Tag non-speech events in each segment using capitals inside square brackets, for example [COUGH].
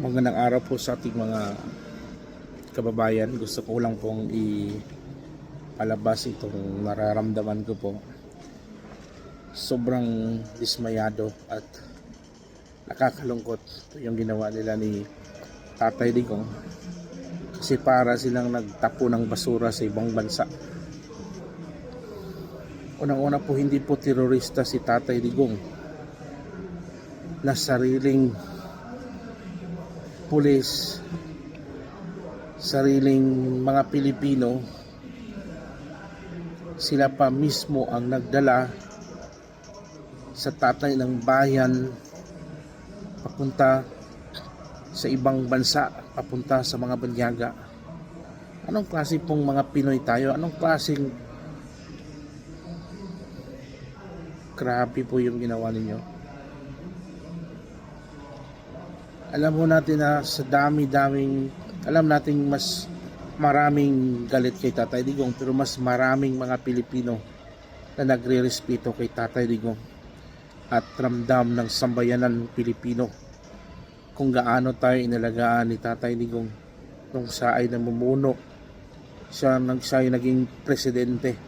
Magandang araw po sa ating mga kababayan. Gusto ko lang pong ipalabas itong nararamdaman ko po. Sobrang dismayado at nakakalungkot ito yung ginawa nila ni Tatay Digong. Kasi para silang nagtapo ng basura sa ibang bansa. Unang-una po hindi po terorista si Tatay Digong na sariling pulis, sariling mga Pilipino, sila pa mismo ang nagdala sa tatay ng bayan papunta sa ibang bansa, papunta sa mga banyaga. Anong klase pong mga Pinoy tayo? Anong klaseng grabe po yung ginawa ninyo? Alam mo natin na sa dami-daming alam nating mas maraming galit kay Tatay Digong pero mas maraming mga Pilipino na nagre-respeto kay Tatay Digong at ramdam ng sambayanan Pilipino. Kung gaano tayo inalagaan ni Tatay Digong nung siya ay namumuno. Siya, nang siya ay naging presidente.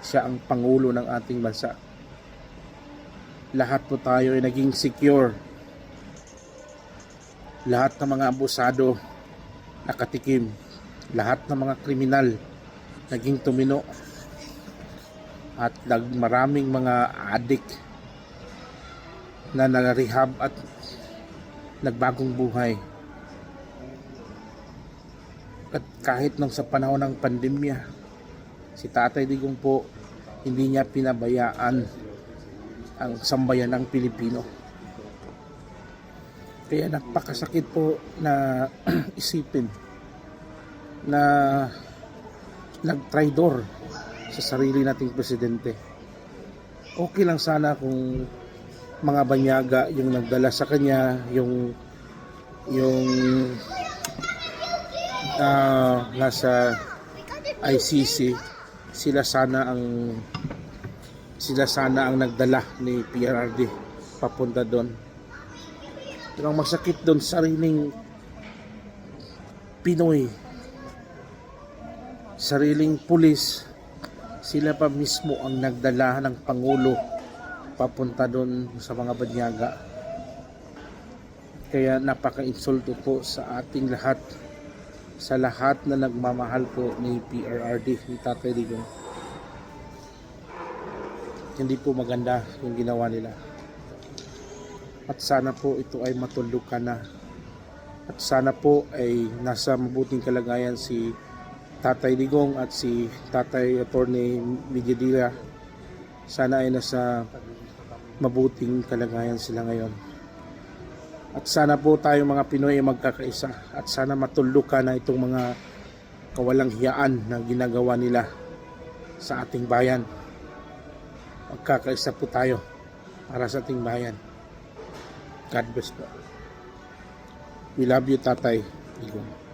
Siya ang pangulo ng ating bansa. Lahat po tayo ay naging secure lahat ng mga abusado nakatikim. Lahat ng mga kriminal naging tumino. At nag maraming mga adik na narehab at nagbagong buhay. At kahit nung sa panahon ng pandemya si Tatay Digong po hindi niya pinabayaan ang sambayan ng Pilipino kaya napakasakit po na [CLEARS THROAT] isipin na nagtraidor sa sarili nating presidente. Okay lang sana kung mga banyaga yung nagdala sa kanya, yung yung ah, nasa ICC, sila sana ang sila sana ang nagdala ni PRRD papunta doon. Pero ang masakit doon sariling Pinoy, sariling pulis, sila pa mismo ang nagdala ng Pangulo papunta doon sa mga banyaga. Kaya napaka-insulto po sa ating lahat, sa lahat na nagmamahal po ni PRRD, ni Tatay Digong. Hindi po maganda yung ginawa nila at sana po ito ay matuldukan na. At sana po ay nasa mabuting kalagayan si Tatay Digong at si Tatay Attorney Vigidilla sana ay nasa mabuting kalagayan sila ngayon. At sana po tayo mga Pinoy ay magkakaisa. At sana matuldukan na itong mga kawalang hiyaan na ginagawa nila sa ating bayan. Magkakaisa po tayo para sa ating bayan God bless po. We love you, Tatay. Igong.